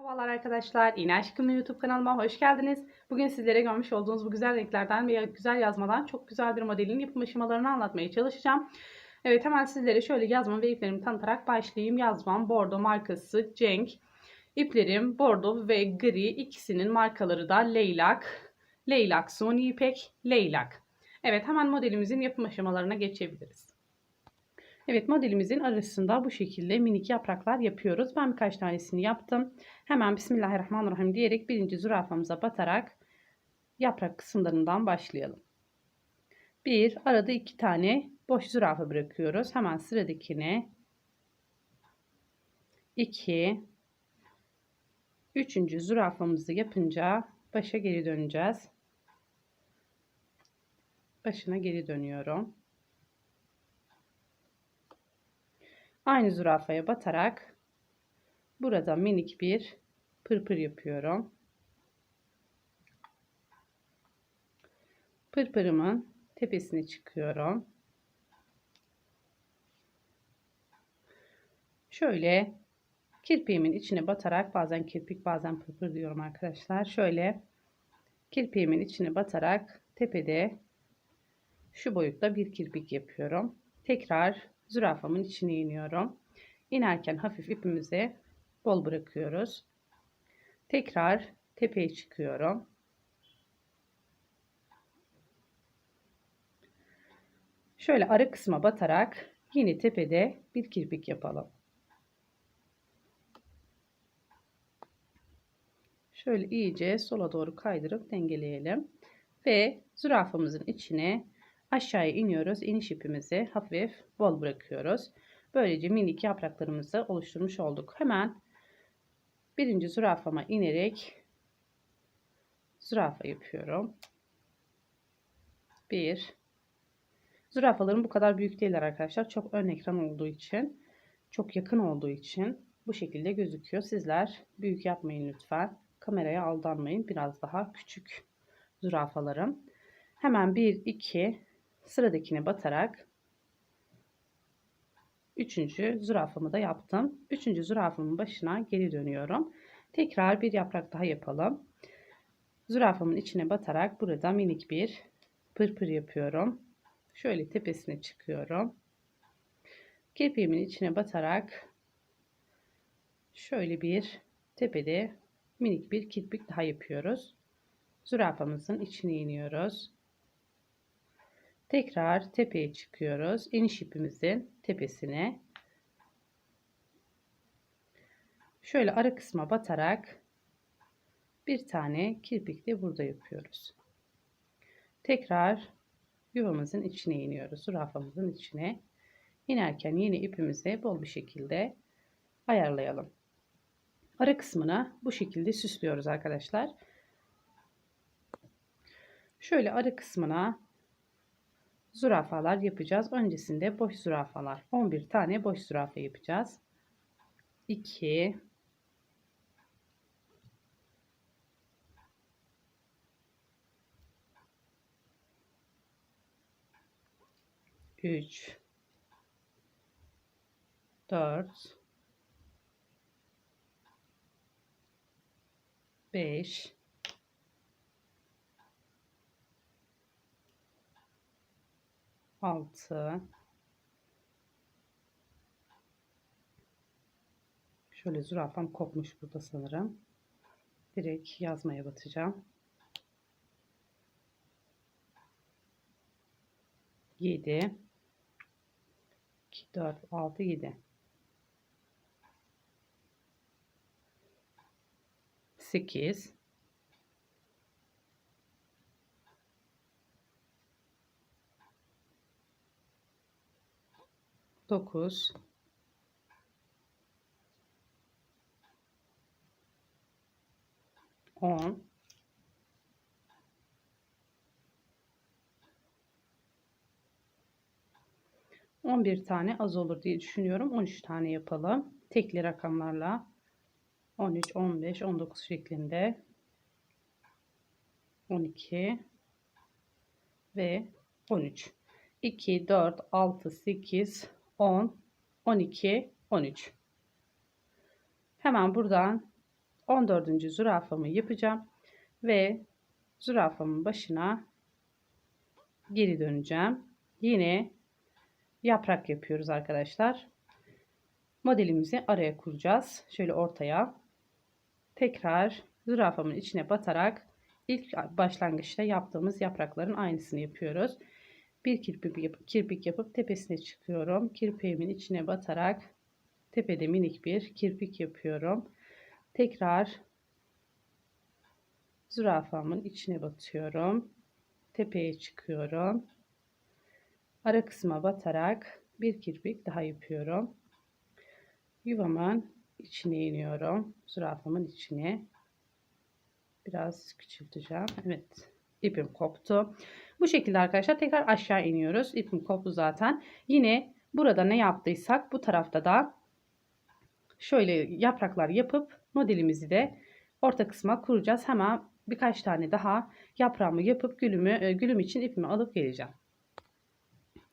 Merhabalar arkadaşlar. İğne Aşkım YouTube kanalıma hoş geldiniz. Bugün sizlere görmüş olduğunuz bu güzel renklerden ve güzel yazmadan çok güzel bir modelin yapım aşamalarını anlatmaya çalışacağım. Evet hemen sizlere şöyle yazma ve iplerimi tanıtarak başlayayım. Yazmam Bordo markası Cenk. İplerim Bordo ve Gri ikisinin markaları da Leylak. Leylak Sony İpek, Leylak. Evet hemen modelimizin yapım aşamalarına geçebiliriz. Evet modelimizin arasında bu şekilde minik yapraklar yapıyoruz. Ben birkaç tanesini yaptım. Hemen Bismillahirrahmanirrahim diyerek birinci zürafamıza batarak yaprak kısımlarından başlayalım. Bir arada iki tane boş zürafa bırakıyoruz. Hemen sıradakine iki üçüncü zürafamızı yapınca başa geri döneceğiz. Başına geri dönüyorum. Aynı zürafaya batarak burada minik bir pırpır yapıyorum. Pırpırımın tepesine çıkıyorum. Şöyle kirpiğimin içine batarak bazen kirpik bazen pırpır diyorum arkadaşlar. Şöyle kirpiğimin içine batarak tepede şu boyutta bir kirpik yapıyorum. Tekrar zürafamın içine iniyorum. İnerken hafif ipimizi bol bırakıyoruz. Tekrar tepeye çıkıyorum. Şöyle ara kısma batarak yine tepede bir kirpik yapalım. Şöyle iyice sola doğru kaydırıp dengeleyelim. Ve zürafamızın içine aşağıya iniyoruz. İniş ipimizi hafif bol bırakıyoruz. Böylece minik yapraklarımızı oluşturmuş olduk. Hemen birinci zürafama inerek zürafa yapıyorum. Bir. Zürafalarım bu kadar büyük değiller arkadaşlar. Çok ön ekran olduğu için, çok yakın olduğu için bu şekilde gözüküyor. Sizler büyük yapmayın lütfen. Kameraya aldanmayın. Biraz daha küçük zürafalarım. Hemen 1 2 sıradakine batarak üçüncü zürafamı da yaptım. Üçüncü zürafamın başına geri dönüyorum. Tekrar bir yaprak daha yapalım. Zürafamın içine batarak burada minik bir pırpır yapıyorum. Şöyle tepesine çıkıyorum. Kirpiğimin içine batarak şöyle bir tepede minik bir kirpik daha yapıyoruz. Zürafamızın içine iniyoruz. Tekrar tepeye çıkıyoruz. İniş ipimizin tepesine. Şöyle ara kısma batarak bir tane kirpik de burada yapıyoruz. Tekrar yuvamızın içine iniyoruz. Zürafamızın içine. İnerken yine ipimizi bol bir şekilde ayarlayalım. Ara kısmına bu şekilde süslüyoruz arkadaşlar. Şöyle ara kısmına zürafalar yapacağız. Öncesinde boş zürafalar. 11 tane boş zürafa yapacağız. 2 3 4 5 6 Şöyle zürafam kopmuş burada sanırım. Direkt yazmaya batacağım. 7 2 4 6 7 8 9 10 11 tane az olur diye düşünüyorum. 13 tane yapalım. Tekli rakamlarla 13, 15, 19 şeklinde 12 ve 13. 2, 4, 6, 8, 10, 12, 13. Hemen buradan 14. zürafamı yapacağım ve zürafamın başına geri döneceğim. Yine yaprak yapıyoruz arkadaşlar. Modelimizi araya kuracağız. Şöyle ortaya. Tekrar zürafamın içine batarak ilk başlangıçta yaptığımız yaprakların aynısını yapıyoruz. Bir kirpik yapıp, kirpik yapıp tepesine çıkıyorum. Kirpiğimin içine batarak tepede minik bir kirpik yapıyorum. Tekrar zürafamın içine batıyorum. Tepeye çıkıyorum. Ara kısma batarak bir kirpik daha yapıyorum. Yuvamın içine iniyorum. Zürafamın içine. Biraz küçülteceğim. Evet. İpim koptu. Bu şekilde arkadaşlar tekrar aşağı iniyoruz. İpim koptu zaten. Yine burada ne yaptıysak bu tarafta da şöyle yapraklar yapıp modelimizi de orta kısma kuracağız. Hemen birkaç tane daha yaprağımı yapıp gülümü, e, gülüm için ipimi alıp geleceğim.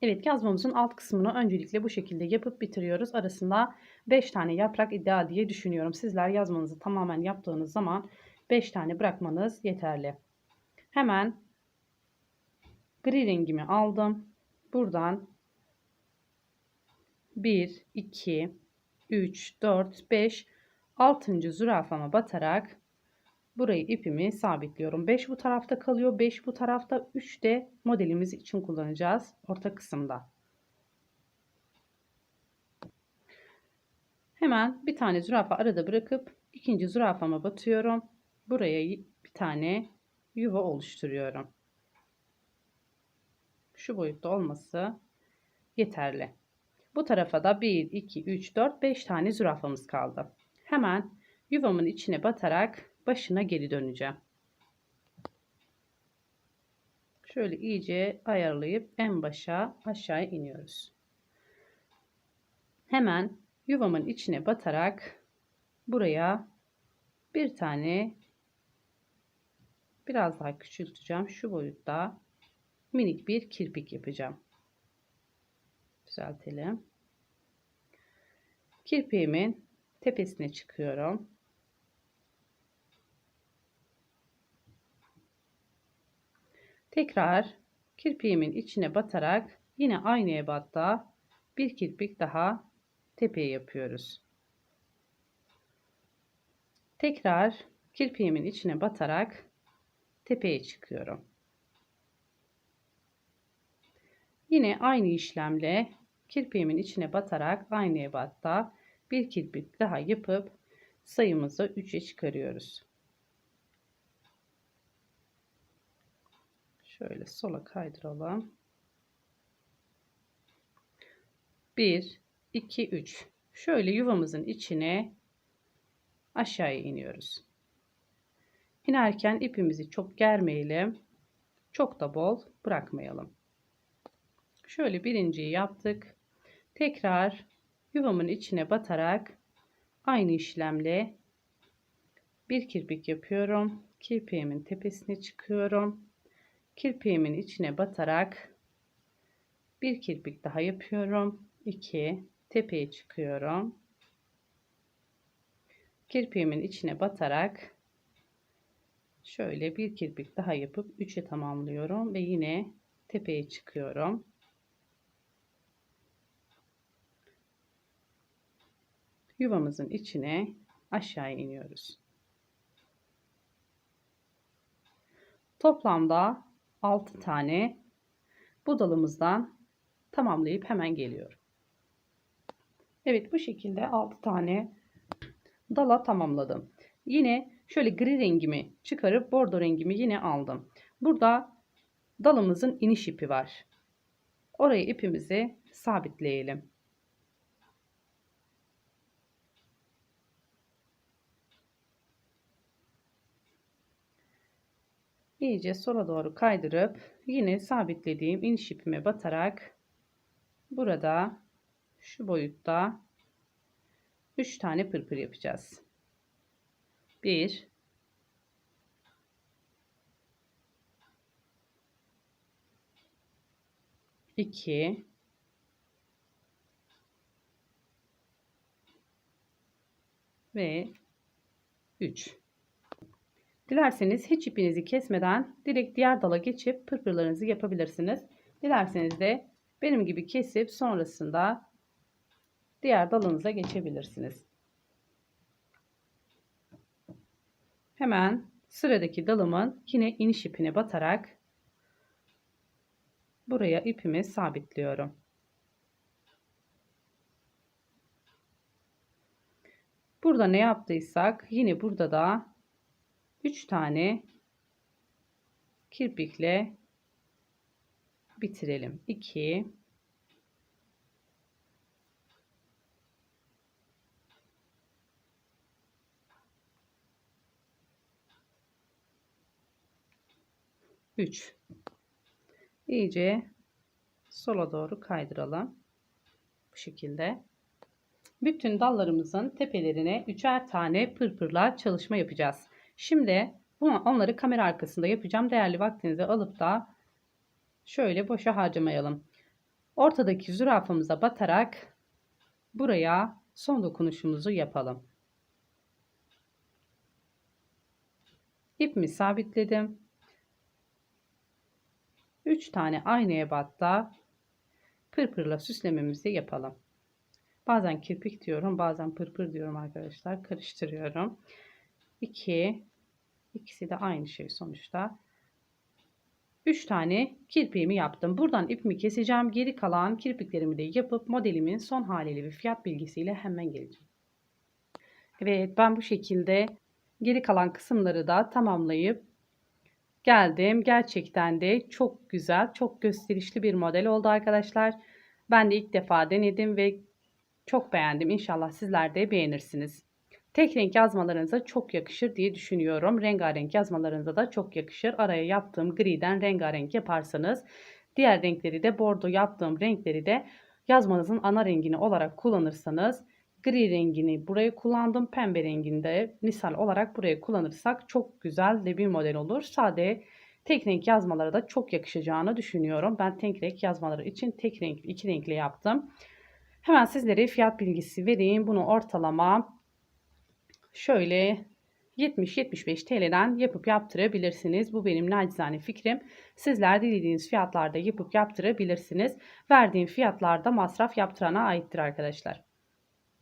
Evet yazmamızın alt kısmını öncelikle bu şekilde yapıp bitiriyoruz. Arasında 5 tane yaprak ideal diye düşünüyorum. Sizler yazmanızı tamamen yaptığınız zaman 5 tane bırakmanız yeterli. Hemen gri rengimi aldım. Buradan 1, 2, 3, 4, 5, 6. zürafama batarak burayı ipimi sabitliyorum. 5 bu tarafta kalıyor. 5 bu tarafta. 3 de modelimiz için kullanacağız. Orta kısımda. Hemen bir tane zürafa arada bırakıp ikinci zürafama batıyorum. Buraya bir tane yuva oluşturuyorum. Şu boyutta olması yeterli. Bu tarafa da 1, 2, 3, 4, 5 tane zürafamız kaldı. Hemen yuvamın içine batarak başına geri döneceğim. Şöyle iyice ayarlayıp en başa aşağı iniyoruz. Hemen yuvamın içine batarak buraya bir tane biraz daha küçülteceğim. Şu boyutta minik bir kirpik yapacağım. Düzeltelim. Kirpiğimin tepesine çıkıyorum. Tekrar kirpiğimin içine batarak yine aynı ebatta bir kirpik daha tepeye yapıyoruz. Tekrar kirpiğimin içine batarak tepeye çıkıyorum. Yine aynı işlemle kirpiğimin içine batarak aynı ebatta bir kirpik daha yapıp sayımızı 3'e çıkarıyoruz. Şöyle sola kaydıralım. 1, 2, 3. Şöyle yuvamızın içine aşağıya iniyoruz. İnerken ipimizi çok germeyelim. Çok da bol bırakmayalım. Şöyle birinciyi yaptık. Tekrar yuvamın içine batarak aynı işlemle bir kirpik yapıyorum. Kirpiğimin tepesine çıkıyorum. Kirpiğimin içine batarak bir kirpik daha yapıyorum. 2 tepeye çıkıyorum. Kirpiğimin içine batarak şöyle bir kirpik daha yapıp 3'e tamamlıyorum ve yine tepeye çıkıyorum. Yuvamızın içine aşağı iniyoruz. Toplamda 6 tane budalımızdan tamamlayıp hemen geliyorum. Evet bu şekilde 6 tane dala tamamladım. Yine şöyle gri rengimi çıkarıp bordo rengimi yine aldım. Burada dalımızın iniş ipi var. Oraya ipimizi sabitleyelim. iyice sola doğru kaydırıp yine sabitlediğim iniş ipime batarak burada şu boyutta 3 tane pırpır yapacağız. 1 2 ve 3. Dilerseniz hiç ipinizi kesmeden direkt diğer dala geçip pırpırlarınızı yapabilirsiniz. Dilerseniz de benim gibi kesip sonrasında diğer dalınıza geçebilirsiniz. Hemen sıradaki dalımın yine iniş ipine batarak buraya ipimi sabitliyorum. Burada ne yaptıysak yine burada da 3 tane kirpikle bitirelim. 2 3 iyice sola doğru kaydıralım. Bu şekilde. Bütün dallarımızın tepelerine üçer tane pırpırla çalışma yapacağız. Şimdi bunu, onları kamera arkasında yapacağım. Değerli vaktinizi alıp da şöyle boşa harcamayalım. Ortadaki zürafamıza batarak buraya son dokunuşumuzu yapalım. İpimi sabitledim. 3 tane aynı ebatta pırpırla süslememizi yapalım. Bazen kirpik diyorum, bazen pırpır diyorum arkadaşlar. Karıştırıyorum. 2 ikisi de aynı şey sonuçta. 3 tane kirpiğimi yaptım. Buradan ipimi keseceğim. Geri kalan kirpiklerimi de yapıp modelimin son haliyle bir fiyat bilgisiyle hemen geleceğim. Evet ben bu şekilde geri kalan kısımları da tamamlayıp geldim. Gerçekten de çok güzel, çok gösterişli bir model oldu arkadaşlar. Ben de ilk defa denedim ve çok beğendim. İnşallah sizler de beğenirsiniz. Tek renk yazmalarınıza çok yakışır diye düşünüyorum. Rengarenk yazmalarınıza da çok yakışır. Araya yaptığım griden rengarenk yaparsanız diğer renkleri de bordo yaptığım renkleri de yazmanızın ana rengini olarak kullanırsanız gri rengini buraya kullandım. Pembe rengini de misal olarak buraya kullanırsak çok güzel de bir model olur. Sade tek renk yazmalara da çok yakışacağını düşünüyorum. Ben tek renk yazmaları için tek renk iki renkli yaptım. Hemen sizlere fiyat bilgisi vereyim. Bunu ortalama şöyle 70-75 TL'den yapıp yaptırabilirsiniz. Bu benim nacizane fikrim. Sizler dilediğiniz fiyatlarda yapıp yaptırabilirsiniz. Verdiğim fiyatlarda masraf yaptırana aittir arkadaşlar.